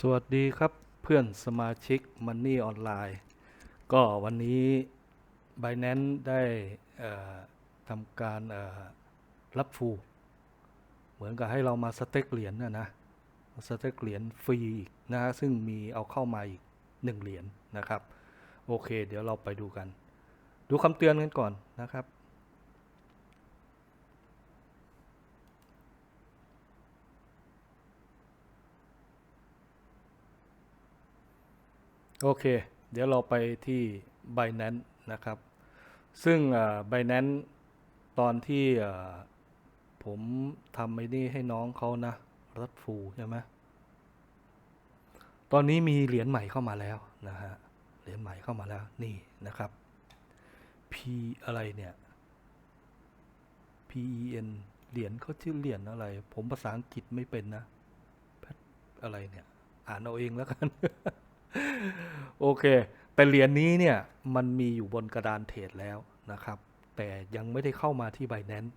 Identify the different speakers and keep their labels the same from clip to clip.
Speaker 1: สวัสดีครับเพื่อนสมาชิก Money ออนไลน์ ก็วันนี้ Binance ได้ทำการรับฟู เหมือนกับให้เรามาสเต็กเหรียญนะนะสเต็กเหรียญฟรีอีกนะฮะซึ่งมีเอาเข้ามาอีกหนึ่งเหรียญนะครับ โอเค เดี๋ยวเราไปดูกัน ดูคำเตือนกันก่อนนะครับ โอเค เดี๋ยวเราไปที่ Binance นะครับ ซึ่ง Binance ตอนที่ผมทำไอ้นี่ให้น้องเขานะรัดฟูใช่ไหมตอนนี้มีเหรียญใหม่เข้ามาแล้วนะฮะ เหรียญใหม่เข้ามาแล้วนี่นะครับ P อะไรเนี่ย P E N เหรียญเขาชื่อเหรียญอะไร ผมภาษาอังกฤษไม่เป็นนะ อะไรเนี่ย อ่านเอาเองแล้วกัน โอเค แต่เหรียญนี้เนี่ยมันมีอยู่บนกระดานเทรดแล้วนะครับ แต่ยังไม่ได้เข้ามาที่ Binance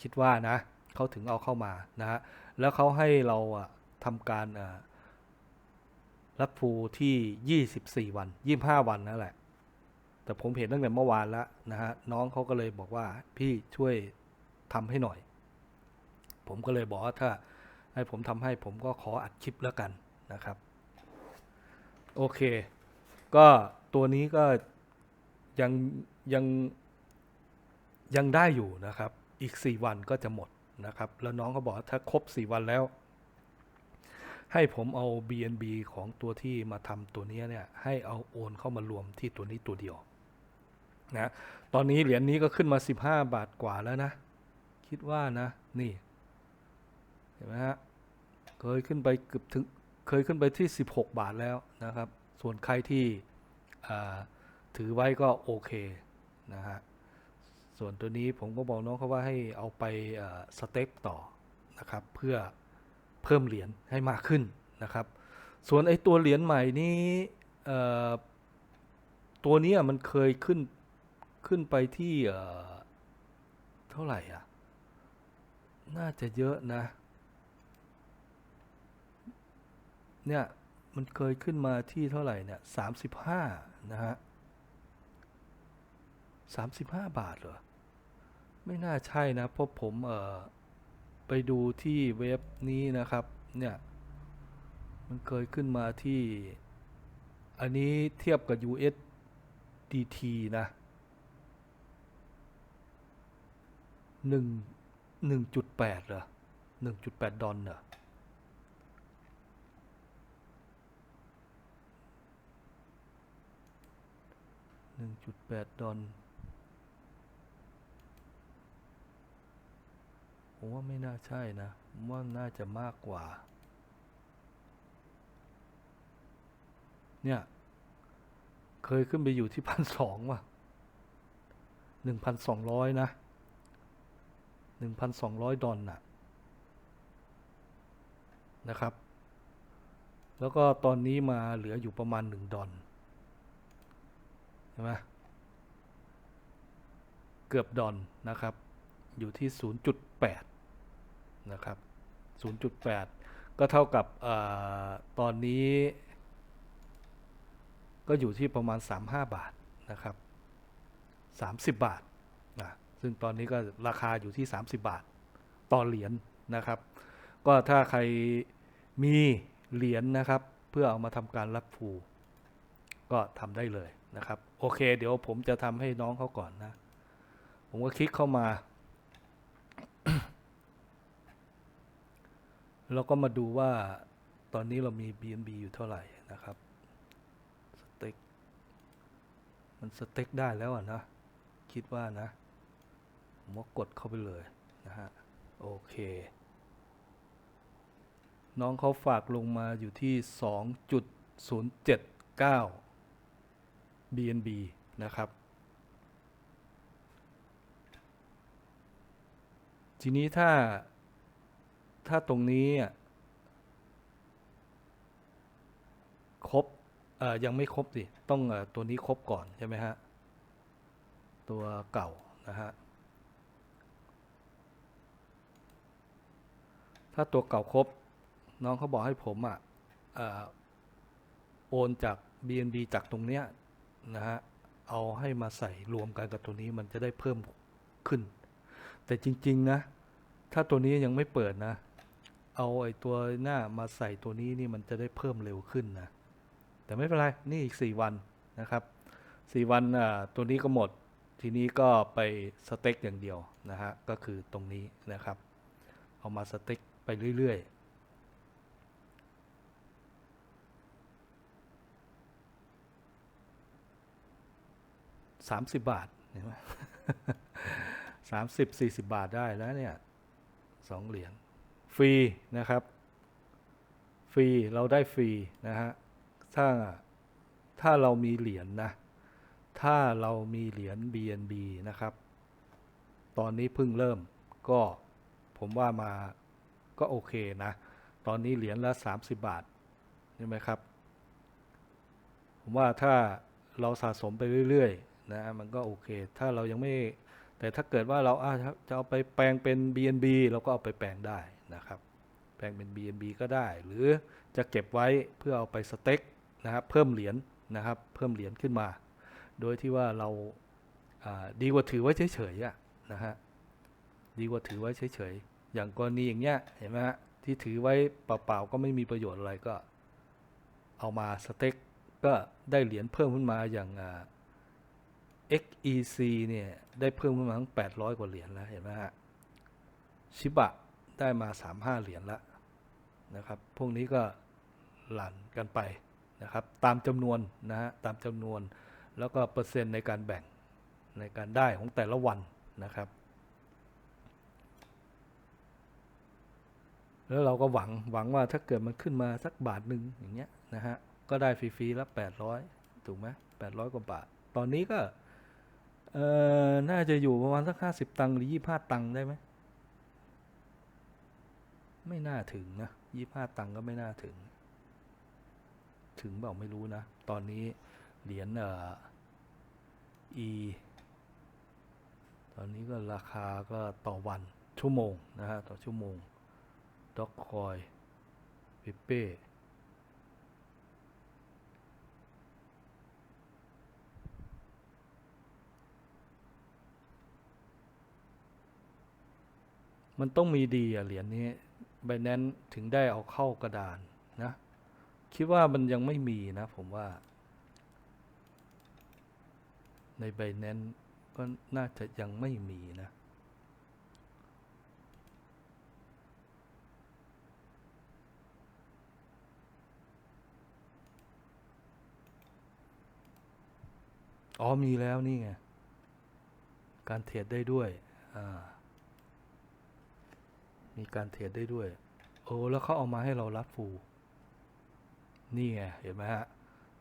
Speaker 1: คิดว่านะเขาถึงเอาเข้ามานะฮะแล้วเขาให้เราทำการรับฟูที่ 24 วัน 25 วันนั่นแหละ แต่ผมเห็นตั้งแต่เมื่อวานแล้วนะฮะน้องเขาก็เลยบอกว่าพี่ช่วยทำให้หน่อย ผมก็เลยบอกว่าถ้าให้ผมทำให้ผมก็ขออัดคลิปแล้วกันนะครับ โอเค ก็ตัวนี้ก็ยังยังยังได้อยู่นะครับ อีก 4 วันก็จะหมดนะครับ แล้วน้องเขาบอกถ้าครบ 4 วันแล้ว ให้ผมเอา BNB ของตัวที่มาทำตัวนี้เนี่ย ให้เอาโอนเข้ามารวมที่ตัวนี้ตัวเดียวนะ ตอนนี้เหรียญนี้ก็ขึ้นมา 15 บาทกว่าแล้วนะ คิดว่านะ นี่ เห็นไหมฮะ เคยขึ้นไปเกือบถึง เคยขึ้นไปที่ 16 บาทแล้วนะครับ ส่วนใครที่ถือไว้ก็โอเคนะฮะ ส่วนตัวนี้ผมก็บอกน้องเขาว่าให้เอาไปสเต็กต่อนะครับ เพื่อเพิ่มเหรียญให้มากขึ้นนะครับ ส่วนไอ้ตัวเหรียญใหม่นี้ตัวนี้มันเคยขึ้นขึ้นไปที่เท่าไหร่อะ น่าจะเยอะนะ เนี่ย มันเคยขึ้นมาที่เท่าไหร่เนี่ยสามสิบห้านะฮะสามสิบห้าบาทเหรอ ไม่น่าใช่นะ เพราะผมเอ่อไปดูที่เว็บนี้นะครับ เนี่ย มันเคยขึ้นมาที่ อันนี้เทียบกับ USDT นะหนึ่งหนึ่งจุดแปดเหรอหนึ่งจุดแปดดอลเหรอ หนึ่งจุดแปดดอลผมว่าไม่น่าใช่นะผมว่าน่าจะมากกว่า เนี่ย เคยขึ้นไปอยู่ที่พันสองว่ะหนึ่งพันสองร้อยนะหนึ่งพันสองร้อยดอลน่ะ นะครับ แล้วก็ตอนนี้มาเหลืออยู่ประมาณหนึ่งดอล ไหมเกือบดอนนะครับ อยู่ที่ 0.8 นะครับ 0.8 ก็เท่ากับอตอนนี้ ก็อยู่ที่ประมาณ 35 บาทนะครับ 30 บาทนะซึ่งตอนนี้ก็ราคาอยู่ที่ 30 บาท ต่อเหรียญนะครับ ก็ถ้าใครมีเหรียญนะครับ เพื่อเอามาทำการรับฟูก็ทำได้เลยนะครับ โอเค เดี๋ยวผมจะทำให้น้องเขาก่อนนะ ผมก็คลิกเข้ามา แล้วก็มาดูว่าตอนนี้เรามี BNB อยู่เท่าไหร่นะครับ สเต็ก มันสเต็กได้แล้วอะนะ คิดว่านะ ผมว่ากดเข้าไปเลยนะฮะ โอเค น้องเขาฝากลงมาอยู่ที่ 2.079 BNB นะครับ ทีนี้ถ้าถ้าตรงนี้ครบยังไม่ครบสิ ต้องอตัวนี้ครบก่อนใช่ไหมฮะ ตัวเก่านะฮะ ถ้าตัวเก่าครบ น้องเขาบอกให้ผมอะเอ่อโอนจาก BNB จากตรงเนี้ย นะฮะเอาให้มาใส่รวมกันกับตัวนี้มันจะได้เพิ่มขึ้น แต่จริง ๆ นะ ถ้าตัวนี้ยังไม่เปิดนะ เอาไอ้ตัวหน้ามาใส่ตัวนี้นี่มันจะได้เพิ่มเร็วขึ้นนะ แต่ไม่เป็นไร นี่อีก 4 วันนะครับ 4 วันอ่าตัวนี้ก็หมด ทีนี้ก็ไปสเต็กอย่างเดียวนะฮะ ก็คือตรงนี้นะครับ เอามาสเต็กไปเรื่อย ๆ สามสิบบาทเห็นไหมสามสิบสี่สิบบาทได้แล้วเนี่ยสองเหรียญฟรีนะครับ ฟรีเราได้ฟรีนะฮะถ้าถ้าเรามีเหรียญนะถ้าเรามีเหรียญ BNB นะครับ ตอนนี้เพิ่งเริ่มก็ผมว่ามาก็โอเคนะ ตอนนี้เหรียญละ 30 บาทใช่ไหมครับ ผมว่าถ้าเราสะสมไปเรื่อย นะมันก็โอเค ถ้าเรายังไม่แต่ถ้าเกิดว่าเราอะจะเอาไปแปลงเป็น BNB เราก็เอาไปแปลงได้นะครับ แปลงเป็น BNB ก็ได้ หรือจะเก็บไว้เพื่อเอาไปสเต็กนะครับเพิ่มเหรียญนะครับ เพิ่มเหรียญขึ้นมา โดยที่ว่าเราดีกว่าถือไว้เฉยๆนะฮะดีกว่าถือไว้เฉยๆอย่างกรณีอย่างเงี้ยเห็นไหมฮะที่ถือไว้เปล่าๆก็ไม่มีประโยชน์อะไรก็ เอามาสเต็กก็ได้เหรียญเพิ่มขึ้นมาอย่างอ XEC เนี่ย ได้เพิ่มขึ้นมาทั้ง 800 กว่าเหรียญแล้ว เห็นไหมฮะ ชิบะได้มา 35 เหรียญแล้วนะครับ พวกนี้ก็หลั่นกันไปนะครับ ตามจำนวนนะฮะ ตามจำนวน แล้วก็เปอร์เซ็นต์ในการแบ่งในการได้ของแต่ละวันนะครับ แล้วเราก็หวังหวังว่าถ้าเกิดมันขึ้นมาสักบาทหนึ่งอย่างเงี้ยนะฮะ ก็ได้ฟรีๆละแปดร้อยถูกไหมแปดร้อยกว่าบาท ตอนนี้ก็ อ่อน่าจะอยู่ประมาณสักห้าสิบตังค์หรือยี่ห้าตังค์ได้ไหมไม่น่าถึงนะยี่ห้าตังค์ก็ไม่น่าถึง ถึงเปล่าไม่รู้นะ ตอนนี้เหรียญเอ่อ E ตอนนี้ก็ราคาก็ต่อวันชั่วโมง นะฮะ ต่อชั่วโมงด็อกคอยเปเป้ มันต้องมีดีอะเหรียญนี้ไบแนนถึงได้เอาเข้ากระดานนะ คิดว่ามันยังไม่มีนะผมว่า ในไบแนนก็น่าจะยังไม่มีนะอ๋อมีแล้วนี่ไง การเทรดได้ด้วย อ่า มีการเทรดได้ด้วย โอ้แล้วเขาเอามาให้เรารับฟูนี่ไง เห็นไหมฮะ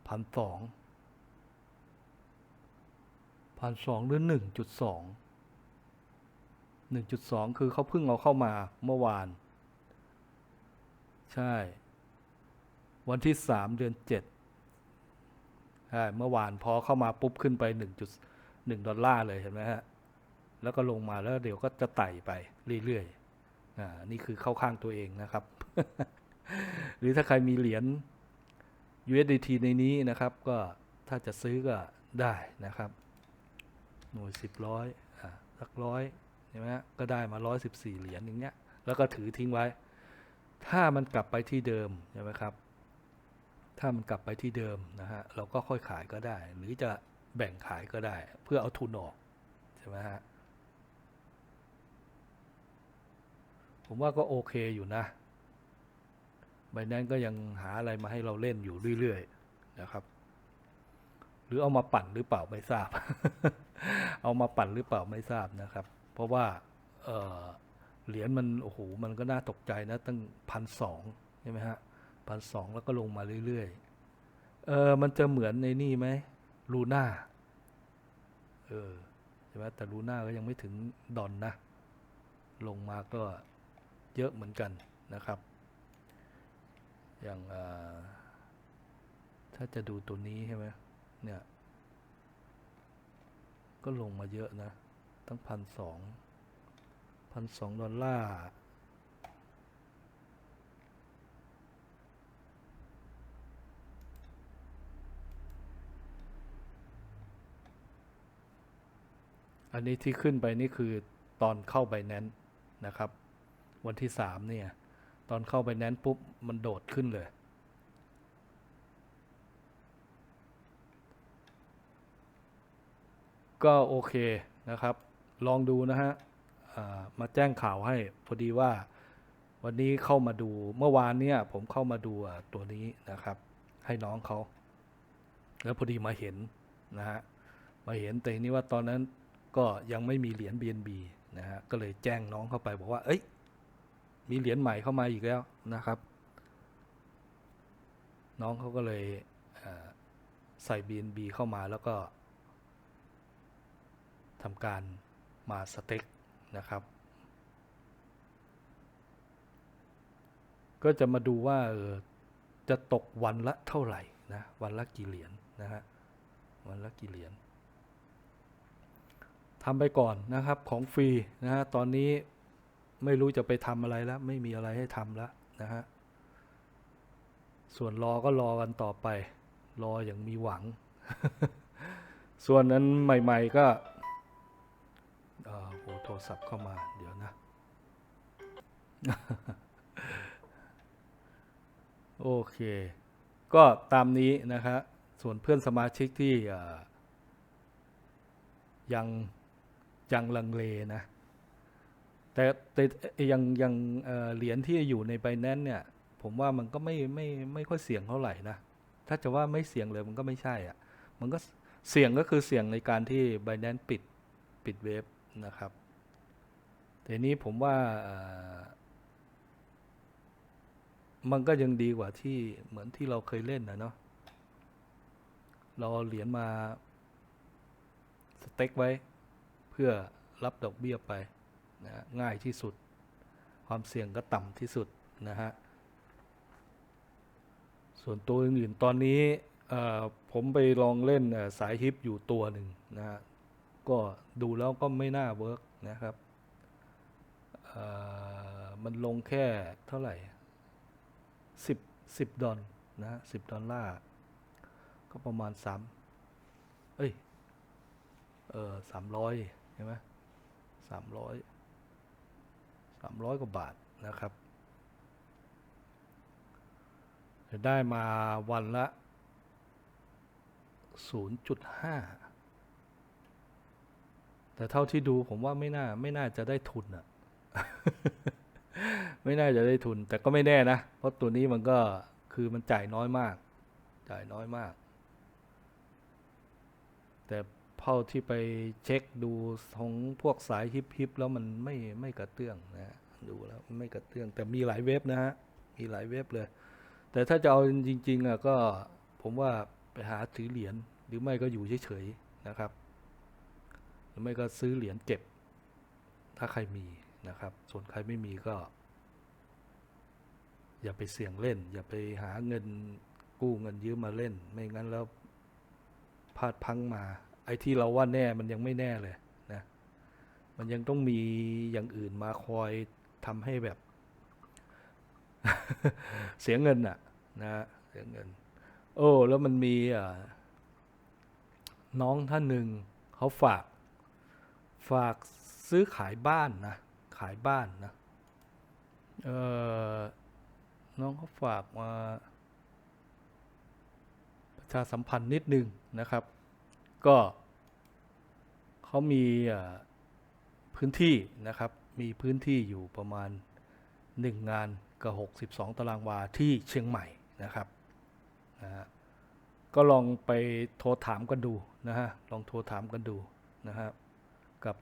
Speaker 1: พันสองพันสองหรือหนึ่งจุดสองหนึ่งจุดสองคือเขาเพิ่งเอาเข้ามาเมื่อวาน ใช่ วันที่สามเดือนเจ็ดใช่เมื่อวานพอเข้ามาปุ๊บขึ้นไป1.1ดอลลาร์เลยเห็นไหมฮะ แล้วก็ลงมาแล้วเดี๋ยวก็จะไต่ไปเรื่อยๆ อ่านี่คือเข้าข้างตัวเองนะครับ หรือถ้าใครมีเหรียญ USDT ในนี้นะครับ ก็ถ้าจะซื้อก็ได้นะครับ หน่วยสิบร้อยอ่าสักร้อยใช่ไหมก็ได้มาร้อยสิบสี่เหรียญอย่างเงี้ย แล้วก็ถือทิ้งไว้ ถ้ามันกลับไปที่เดิมใช่ไหมครับ ถ้ามันกลับไปที่เดิมนะฮะเราก็ค่อยขายก็ได้ หรือจะแบ่งขายก็ได้ เพื่อเอาทุนออกใช่ไหมฮะ ผมว่าก็โอเคอยู่นะใบนั้นก็ยังหาอะไรมาให้เราเล่นอยู่เรื่อยๆนะครับ หรือเอามาปั่นหรือเปล่าไม่ทราบ เอามาปั่นหรือเปล่าไม่ทราบนะครับ เพราะว่าเอ่อเหรียญมันโอ้โหมันก็น่าตกใจนะตั้งพันสองใช่ไหมฮะพันสองแล้วก็ลงมาเรื่อยๆเออมันจะเหมือนในนี่ไหมลูน่าเออใช่ไหมแต่ลูน่าก็ยังไม่ถึงดอนนะ ลงมาก็ เยอะเหมือนกันนะครับ อย่างถ้าจะดูตัวนี้ใช่ไหมเนี่ยก็ลงมาเยอะนะ ตั้งพันสองพันสองดอลลาร์อันนี้ที่ขึ้นไปนี่คือตอนเข้าไปแนนนะครับ วันที่สามเนี่ย ตอนเข้าไปแนนปุ๊บ มันโดดขึ้นเลย ก็โอเคนะครับ ลองดูนะฮะมาแจ้งข่าวให้พอดีว่าวันนี้เข้ามาดูเมื่อวานเนี่ย ผมเข้ามาดูตัวนี้นะครับ ให้น้องเขาแล้วพอดีมาเห็นนะฮะมาเห็นแต่นี้ว่าตอนนั้นก็ยังไม่มีเหรียญ BNB นะฮะก็เลยแจ้งน้องเข้าไปบอกว่า เอ้ย มีเหรียญใหม่เข้ามาอีกแล้วนะครับ น้องเขาก็เลยเอ่อใส่ BNB เข้ามาแล้วก็ทำการมาสเต็กนะครับ ก็จะมาดูว่าออจะตกวันละเท่าไหร่นะวันละกี่เหรียญนะฮะวันละกี่เหรียญทำไปก่อนนะครับของฟรีนะฮะตอนนี้ ไม่รู้จะไปทำอะไรแล้ว ไม่มีอะไรให้ทำแล้วนะฮะ ส่วนรอก็รอกันต่อไป รออย่างมีหวัง ส่วนนั้นใหม่ ๆก็เอ่อโโทรศัพท์เข้ามาเดี๋ยวนะ โอเค ก็ตามนี้นะครับส่วนเพื่อนสมาชิกที่ยังยังลังเลนะ แต่แต่ยังยังเอ่อเหรียญที่อยู่ในไบแนนเนี่ย ผมว่ามันก็ไม่ไม่ไม่ค่อยเสี่ยงเท่าไหร่นะ ถ้าจะว่าไม่เสี่ยงเลยมันก็ไม่ใช่อะ่ะ มันก็เสี่ยงก็คือเสี่ยงในการที่ b บ n a n c e ปิดปิดเว็บนะครับแต่นี้ผมว่ามันก็ยังดีกว่าที่เหมือนที่เราเคยเล่นนะเนาะเรอาเหรียญมาสเต็กไว้ เพื่อรับดอกเบี้ยไป นะง่ายที่สุด ความเสี่ยงก็ต่ำที่สุดนะฮะส่วนตัวอื่นๆตอนนี้ผมไปลองเล่นสายฮิปอยู่ตัวหนึ่งนะฮะก็ดูแล้วก็ไม่น่าเวิร์กนะครับมันลงแค่เท่าไหร่สิบสิบดอลนะฮะสิบดอลลาร์ก็ประมาณสามเอ้ย เออสามร้อยใช่ไหมสามร้อย สามร้อยกว่าบาทนะครับ จะได้มาวันละศูนย์จุดห้าแต่เท่าที่ดูผมว่าไม่น่าไม่น่าจะได้ทุนอะไม่น่าจะได้ทุน แต่ก็ไม่แน่นะ เพราะตัวนี้มันก็คือมันจ่ายน้อยมาก จ่ายน้อยมาก เท่าที่ไปเช็คดูของพวกสายฮิปฮิปแล้วมันไม่ไม่กระเตื้องนะฮะดูแล้วไม่กระเตื้อง แต่มีหลายเว็บนะฮะมีหลายเว็บเลย แต่ถ้าจะเอาจริง ๆอะก็ผมว่าไปหาถือเหรียญหรือไม่ก็อยู่เฉยๆนะครับ หรือไม่ก็ซื้อเหรียญเก็บ ถ้าใครมีนะครับ ส่วนใครไม่มีก็ อย่าไปเสี่ยงเล่น อย่าไปหาเงินกู้เงินยืมมาเล่น ไม่งั้นแล้วพลาดพังมา ไอ้ที่เราว่าแน่มันยังไม่แน่เลยนะมันยังต้องมีอย่างอื่นมาคอยทำให้แบบ เสียเงินอะนะฮะเสียเงิน โอ้แล้วมันมีอ่าน้องท่านหนึ่งเขาฝาก ฝากซื้อขายบ้านนะ ขายบ้านนะ เออน้องเขาฝากมาประชาสัมพันธ์นิดนึงนะครับ ก็ เขามีพื้นที่นะครับ มีพื้นที่อยู่ประมาณ 1 งานกับ 62 ตารางวาที่เชียงใหม่นะครับนะฮะก็ลองไปโทรถามกันดูนะฮะ ลองโทรถามกันดูนะฮะกับ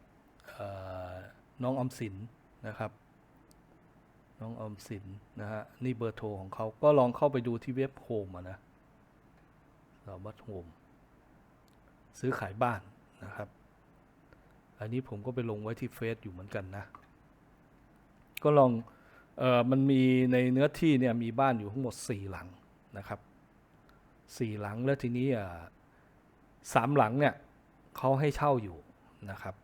Speaker 1: เอ่อน้องอมสินนะครับ น้องอมสินนะฮะ นี่เบอร์โทรของเขาก็ลองเข้าไปดูที่เว็บโฮมอะนะสาวัตโฮมซื้อขายบ้านนะครับ อันนี้ผมก็ไปลงไว้ที่เฟซอยู่เหมือนกันนะ ก็ลองเออมันมีในเนื้อที่เนี่ยมีบ้านอยู่ทั้งหมดสี่หลังนะครับสี่หลังแล้วทีนี้สามหลังเนี่ยเขาให้เช่าอยู่นะครับ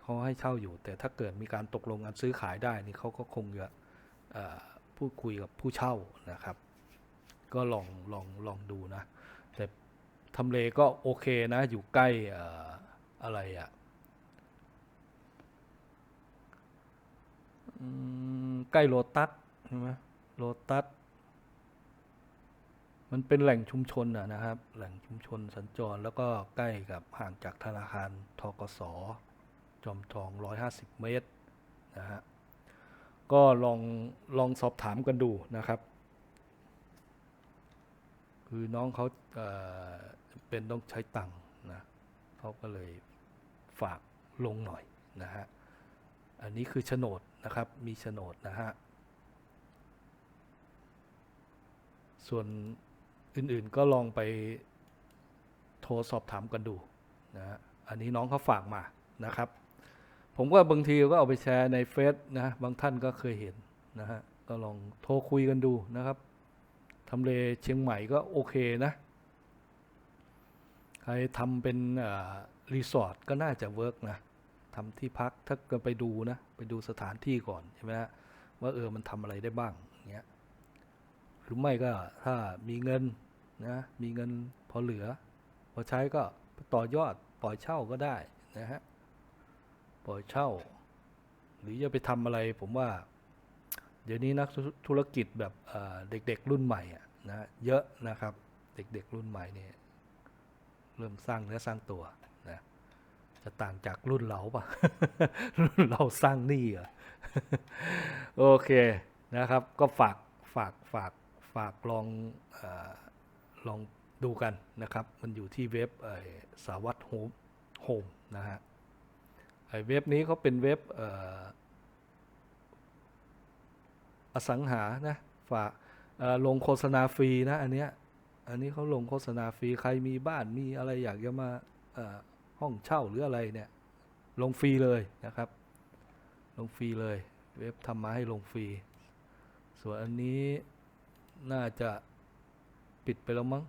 Speaker 1: เขาให้เช่าอยู่ แต่ถ้าเกิดมีการตกลงกันซื้อขายได้นี่เขาก็คงจะพูดคุยกับผู้เช่านะครับ ก็ลองลองลองดูนะ แต่ทำเลก็โอเคนะ อยู่ใกล้อออะไรอะ อืม ใกล้โลตัสใช่ไหมโลตัสมันเป็นแหล่งชุมชนนะครับ แหล่งชุมชนสัญจรแล้วก็ใกล้กับห่างจากธนาคารทกสจอมทอง 150 เมตรนะฮะก็ลองลองสอบถามกันดูนะครับ คือน้องเขาเเป็นต้องใช้ตังค์นะเขาก็เลยฝากลงหน่อยนะฮะ อันนี้คือโฉนดนะครับ มีโฉนดนะฮะ ส่วนอื่นๆก็ลองไปโทรสอบถามกันดูนะฮะ อันนี้น้องเขาฝากมานะครับ ผมก็บางทีก็เอาไปแชร์ในเฟซนะ บางท่านก็เคยเห็นนะฮะ ก็ลองโทรคุยกันดูนะครับทำเลเชียงใหม่ก็โอเคนะ ใครทำเป็นรีสอร์ทก็น่าจะเวิร์กนะ ทำที่พักถ้าเกิดไปดูนะไปดูสถานที่ก่อนใช่ไหมฮะว่าเออมันทำอะไรได้บ้างอย่างเงี้ยหรือไม่ก็ถ้ามีเงินนะมีเงินพอเหลือ พอใช้ก็ต่อยอดปล่อยเช่าก็ได้นะฮะปล่อยเช่า หรือจะไปทำอะไรผมว่า เดี๋ยวนี้นักธุรกิจแบบเเด็กๆรุ่นใหม่อะนะเยอะนะครับ เด็กๆรุ่นใหม่เนี่ยเริ่มสร้างเนื้อสร้างตัว จะต่างจากรุ่นเราปะรุ่นเราสร้างหนี้เหรอโอเคนะครับ ก็ฝากฝากฝากฝากลองอลองดูกันนะครับ มันอยู่ที่เว็บเอ่อสาวัตโฮมโฮมนะฮะไอ้เว็บนี้เขาเป็นเว็บอสังหานะฝากลงโฆษณาฟรีนะอันเนี้ยอันนี้เขาลงโฆษณาฟรีใครมีบ้านมีอะไรอยากจะมา ห้องเช่าหรืออะไรเนี่ย ลงฟรีเลยนะครับ ลงฟรีเลย เว็บทำมาให้ลงฟรี ส่วนอันนี้น่าจะปิดไปแล้วมั้ง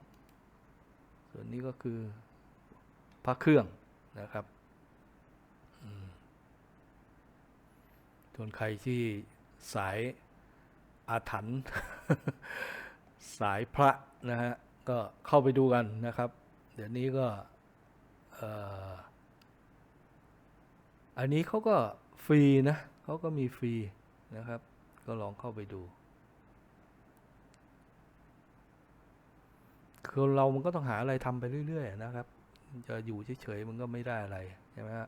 Speaker 1: ส่วนนี้ก็คือพระเครื่องนะครับส่วนใครที่สายอาถรรพ์สายพระนะฮะ ก็เข้าไปดูกันนะครับ เดี๋ยวนี้ก็ อันนี้เขาก็ฟรีนะเขาก็มีฟรีนะครับ ก็ลองเข้าไปดูคือเรามันก็ต้องหาอะไรทำไปเรื่อยๆนะครับ จะอยู่เฉยๆมันก็ไม่ได้อะไรใช่ไหมฮะ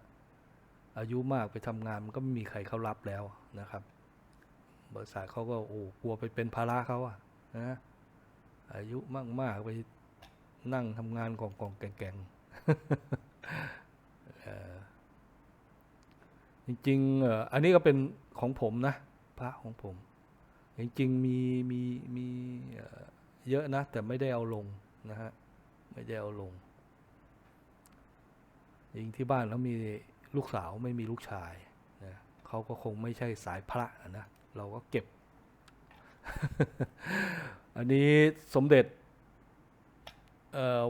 Speaker 1: อายุมากไปทำงานมันก็ไม่มีใครเขารับแล้วนะครับ บริษัทเขาก็โอ้กลัวไปเป็นภาระเขาอะนะอายุมากๆไปนั่งทำงานกองๆแก่งๆ จริงๆอันนี้ก็เป็นของผมนะ พระของผม จริงๆมีมีมีเยอะนะ แต่ไม่ได้เอาลงนะฮะ ไม่ได้เอาลงยิงที่บ้านแล้วมีลูกสาวไม่มีลูกชายนะเขาก็คงไม่ใช่สายพระนะ เราก็เก็บ อันนี้สมเด็จ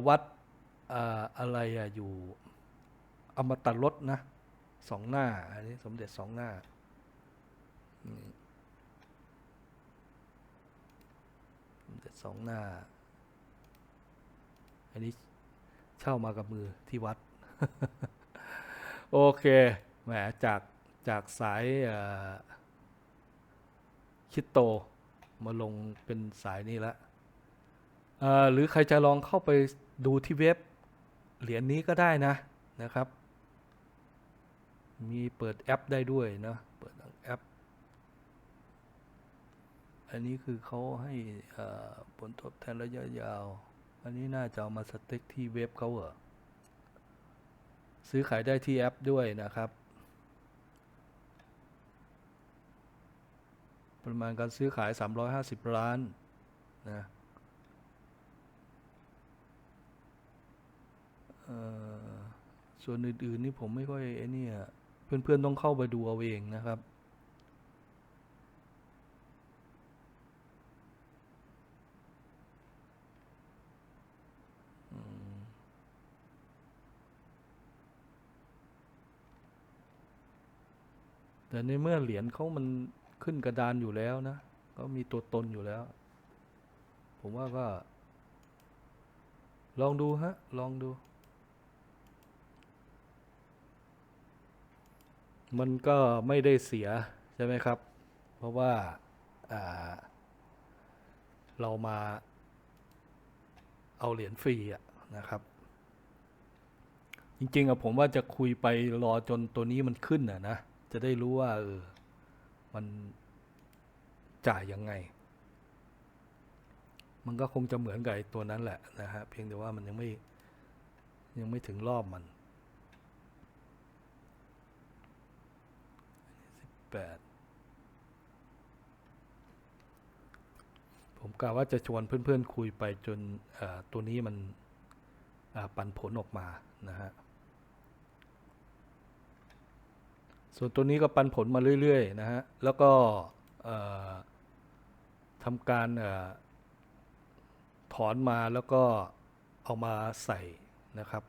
Speaker 1: วัด อะไรอะอยู่อมตะรสนะสองหน้า อันนี้สมเด็จสองหน้า สมเด็จสองหน้า อันนี้เช่ามากับมือที่วัด โอเค แหมจากจากสายคิดโตมาลงเป็นสายนี้ละหรือใครจะลองเข้าไปดูที่เว็บ เหรียญนี้ก็ได้นะนะครับ มีเปิดแอปได้ด้วยนะเปิดแอป อันนี้คือเขาให้ผลตอบแทนระยะยาว อันนี้น่าจะเอามาสเต็กที่เว็บเขาเหรอซื้อขายได้ที่แอปด้วยนะครับประมาณการซื้อขาย 350 ล้านนะเอ่อ ส่วนอื่นๆนี่ผมไม่ค่อยไอ้นี่เพื่อนๆต้องเข้าไปดูเอาเองนะครับแต่ในเมื่อเหรียญเขามันขึ้นกระดานอยู่แล้วนะ ก็มีตัวตนอยู่แล้ว ผมว่าก็ ลองดูฮะ ลองดู มันก็ไม่ได้เสีย ใช่ไหมครับ เพราะว่าเรามาเอาเหรียญฟรีอะนะครับ จริงๆอะผมว่าจะคุยไปรอจนตัวนี้มันขึ้นอะนะ จะได้รู้ว่าเออมันจ่ายยังไง มันก็คงจะเหมือนกับไอ้ตัวนั้นแหละนะฮะเพียงแต่ว่ามันยังไม่ยังไม่ถึงรอบมัน สิบแปดผมกะว่าจะชวนเพื่อนๆคุยไปจนตัวนี้มันปันผลออกมานะฮะ ส่วนตัวนี้ก็ปันผลมาเรื่อยๆ นะฮะ แล้วก็ทำการอถอนมาแล้วก็เอามาใส่นะครับ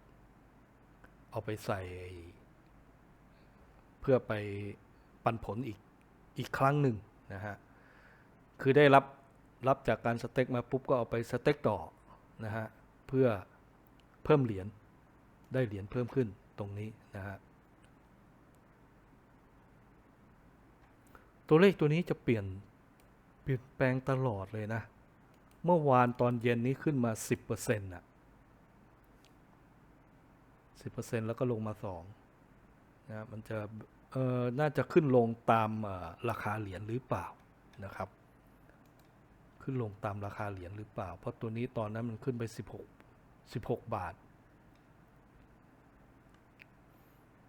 Speaker 1: เอาไปใส่ เพื่อไป ปันผลอีกอีกครั้งหนึ่งนะฮะคือได้รับรับจากการสเต็กมาปุ๊บก็เอาไปสเต็กต่อนะฮะเพื่อเพิ่มเหรียญได้เหรียญเพิ่มขึ้นตรงนี้นะฮะตัวเลขตัวนี้จะเปลี่ยนเปลี่ยนแปลงตลอดเลยนะ เมื่อวานตอนเย็นนี้ขึ้นมา 10%น่ะ10%แล้วก็ลงมา2นะมันจะ น่าจะขึ้นลงตามราคาเหรียญหรือเปล่านะครับ ขึ้นลงตามราคาเหรียญหรือเปล่า เพราะตัวนี้ตอนนั้นมันขึ้นไป 16 16 บาท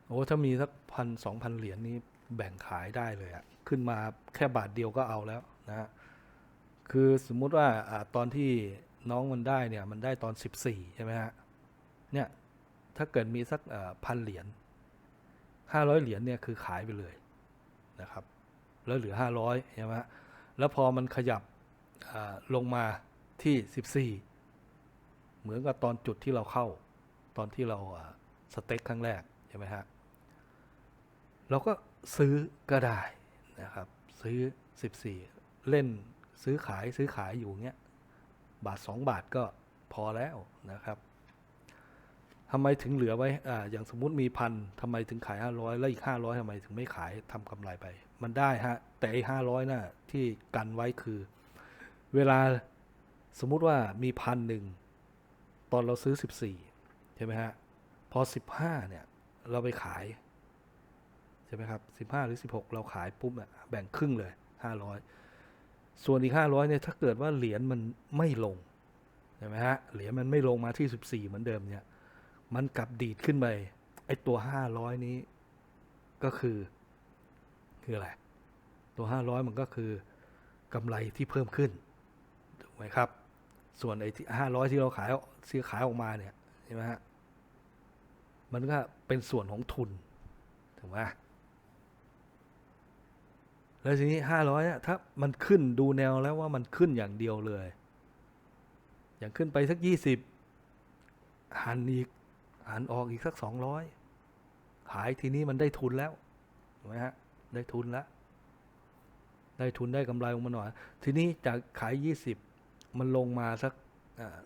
Speaker 1: โอ้ถ้ามีสักพันสองพันเหรียญนี้แบ่งขายได้เลยอะขึ้นมาแค่บาทเดียวก็เอาแล้วนะคือสมมุติว่าอตอนที่น้องมันได้เนี่ยมันได้ตอน 14 ใช่ไหมฮะเนี่ยถ้าเกิดมีสักพันเหรียญ ห้าร้อยเหรียญเนี่ยคือขายไปเลยนะครับ แล้วเหลือห้าร้อยใช่ไหมแล้วพอมันขยับลงมาที่สิบสี่เหมือนกับตอนจุดที่เราเข้า ตอนที่เราอ่าสเต็กครั้งแรกใช่ไหมฮะเราก็ซื้อก็ได้นะครับ ซื้อสิบสี่เล่นซื้อขายซื้อขายอยู่เงี้ย บาทสองบาทก็พอแล้วนะครับ ทำไมถึงเหลือไว้อ่าอย่างสมมุติมีพันทำไมถึงขายห้าร้อยแล้วอีกห้าร้อยทำไมถึงไม่ขายทำกำไรไป มันได้ฮะ แต่ไอ้ห้าร้อยน่ะที่กันไว้คือ เวลาสมมุติว่ามีพันหนึ่งตอนเราซื้อสิบสี่ใช่ไหมฮะ พอสิบห้าเนี่ย เราไปขาย ใช่ไหมครับสิบห้าหรือสิบหกเราขายปุ๊บอะแบ่งครึ่งเลยห้าร้อยส่วนอีกห้าร้อยเนี่ย ถ้าเกิดว่าเหรียญมันไม่ลง ใช่ไหมฮะ เหรียญมันไม่ลงมาที่สิบสี่เหมือนเดิมเนี่ย มันกลับดีดขึ้นไปไอ้ตัวห้าร้อยนี้ ก็คือ คืออะไร ตัวห้าร้อยมันก็คือกำไรที่เพิ่มขึ้นถูกไหมครับ ส่วนไอ้ที่ห้าร้อยที่เราขายซื้อขายออกมาเนี่ยใช่ไหมฮะมันก็เป็นส่วนของทุนถูกไหมแล้วทีนี้ห้าร้อยถ้ามันขึ้นดูแนวแล้วว่ามันขึ้นอย่างเดียวเลย อย่างขึ้นไปสักยี่สิบหันอีก หันออกอีกสักสองร้อยขายทีนี้มันได้ทุนแล้วถูกไหมฮะ ได้ทุนแล้ว ได้ทุนได้กำไรลงมาหน่อย ทีนี้จากขายยี่สิบมันลงมาสัก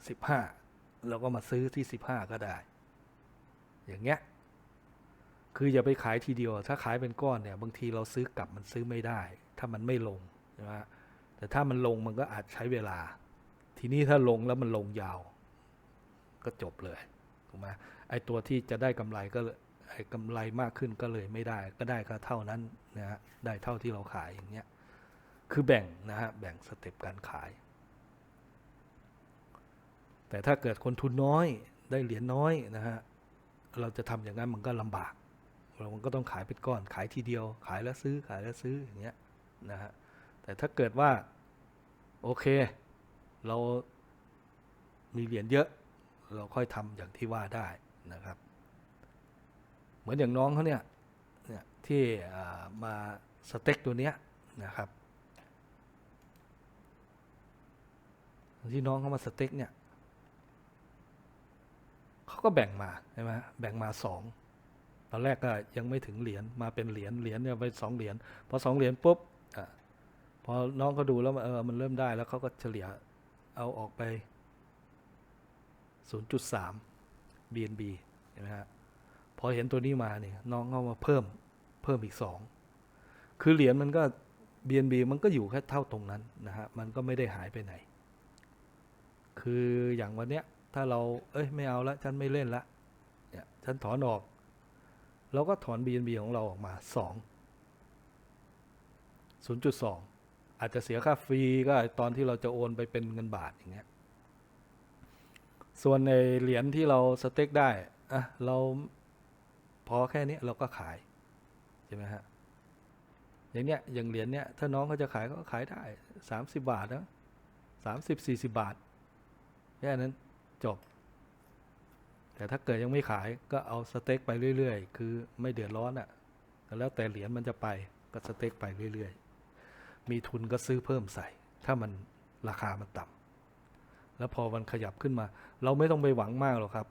Speaker 1: สิบห้าเราก็มาซื้อที่สิบห้าก็ได้ อย่างเงี้ย คืออย่าไปขายทีเดียว ถ้าขายเป็นก้อนเนี่ย บางทีเราซื้อกลับมันซื้อไม่ได้ ถ้ามันไม่ลงใช่ไหมฮะแต่ถ้ามันลงมันก็อาจใช้เวลา ทีนี้ถ้าลงแล้วมันลงยาว ก็จบเลยถูกไหม ไอ้ตัวที่จะได้กำไรก็ไอ้กำไรมากขึ้นก็เลยไม่ได้ก็ได้ก็เท่านั้นนะฮะได้เท่าที่เราขายอย่างเงี้ยคือแบ่งนะฮะแบ่งสเต็ปการขาย แต่ถ้าเกิดคนทุนน้อยได้เหรียญน้อยนะฮะเราจะทำอย่างนั้นมันก็ลำบากเรามันก็ต้องขายเป็นก้อนขายทีเดียว ขายแล้วซื้อขายแล้วซื้ออย่างเงี้ยนะฮะแต่ถ้าเกิดว่าโอเค เรามีเหรียญเยอะ เราค่อยทำอย่างที่ว่าได้ นะครับ เหมือนอย่างน้องเขาเนี่ยเนี่ยที่มาสเต็กตัวเนี้ยนะครับที่น้องเขามาสเต็กเนี่ยเขาก็แบ่งมาใช่ไหมแบ่งมาสองตอนแรกก็ยังไม่ถึงเหรียญมาเป็นเหรียญเหรียญเนี่ยไปสองเหรียญพอสองเหรียญปุ๊บอพอน้องเขาดูแล้วเออมันเริ่มได้แล้วเขาก็เฉลี่ยเอาออกไป 0.3 BNB เห็นไหมฮะพอเห็นตัวนี้มาเนี่ยน้องเขามาเพิ่มเพิ่มอีกสองคือเหรียญมันก็ BNB มันก็อยู่แค่เท่าตรงนั้นนะฮะมันก็ไม่ได้หายไปไหน คืออย่างวันเนี้ยถ้าเราเอ้ยไม่เอาละฉันไม่เล่นละเนี่ยฉันถอนออกเราก็ถอน BNB ของเราออกมาสอง0.2 อาจจะเสียค่าฟรีก็ตอนที่เราจะโอนไปเป็นเงินบาทอย่างเงี้ย ส่วนในเหรียญที่เราสเต็กได้อะเราพอแค่นี้เราก็ขายใช่ไหมฮะอย่างเนี้ยอย่างเหรียญเนี้ยถ้าน้องเขาจะขายก็ขายได้สามสิบาทนะสามสิบสี่สิบาทแค่นั้นจบ แต่ถ้าเกิดยังไม่ขายก็เอาสเต็กไปเรื่อยๆ คือไม่เดือดร้อนอะ่ะแล้วแต่เหรียญมันจะไปก็สเต็กไปเรื่อยๆ มีทุนก็ซื้อเพิ่มใส่ ถ้ามันราคามันต่ำ แล้วพอมันขยับขึ้นมา เราไม่ต้องไปหวังมากหรอกครับ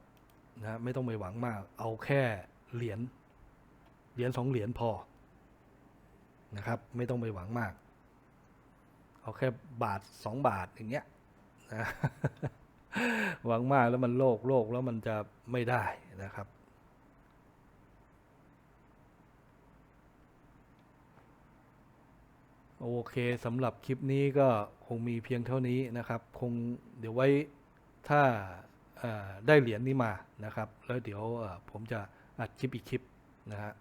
Speaker 1: นะไม่ต้องไปหวังมาก เอาแค่เหรียญเหรียญสองเหรียญพอนะครับ ไม่ต้องไปหวังมาก เอาแค่บาทสองบาทอย่างเงี้ยนะหวังมากแล้วมันโลกโลกแล้วมันจะไม่ได้นะครับโอเคสำหรับคลิปนี้ก็ คงมีเพียงเท่านี้นะครับ คงเดี๋ยวไว้ถ้าได้เหรียญนี้มานะครับ แล้วเดี๋ยวผมจะอัดคลิปอีกคลิปนะฮะ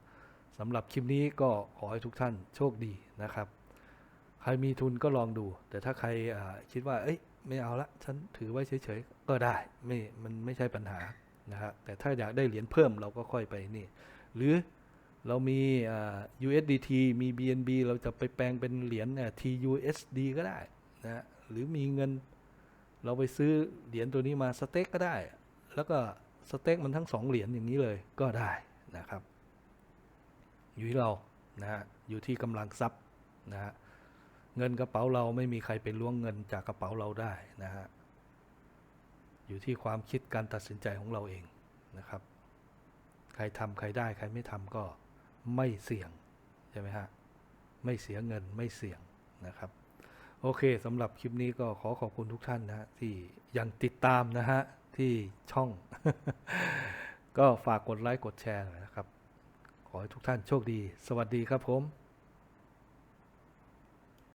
Speaker 1: สำหรับคลิปนี้ก็ขอให้ทุกท่านโชคดีนะครับ ใครมีทุนก็ลองดู แต่ถ้าใครคิดว่า เอ้ยไม่เอาละ ฉันถือไว้เฉยๆ ก็ได้ไม่มันไม่ใช่ปัญหานะฮะแต่ถ้าอยากได้เหรียญเพิ่มเราก็ค่อยไปนี่ หรือเรามี USDT มี BNB เราจะไปแปลงเป็นเหรียญ TUSD ก็ได้ นะหรือมีเงินเราไปซื้อเหรียญตัวนี้มาสเต็กก็ได้ แล้วก็สเต็กมันทั้งสองเหรียญอย่างนี้เลยก็ได้นะครับ อยู่ที่เรานะฮะอยู่ที่กำลังทรัพย์นะฮะเงินกระเป๋าเราไม่มีใครไปล้วงเงินจากกระเป๋าเราได้นะฮะอยู่ที่ความคิดการตัดสินใจของเราเองนะครับ ใครทำใครได้ใครไม่ทำก็ไม่เสี่ยงใช่ไหมฮะไม่เสียเงินไม่เสี่ยงนะครับ โอเคสำหรับคลิปนี้ก็ขอขอบคุณทุกท่านนะที่ยังติดตามนะฮะ ที่ช่อง ก็ฝากกดไลค์กดแชร์หน่อยนะครับ ขอให้ทุกท่านโชคดี สวัสดีครับผม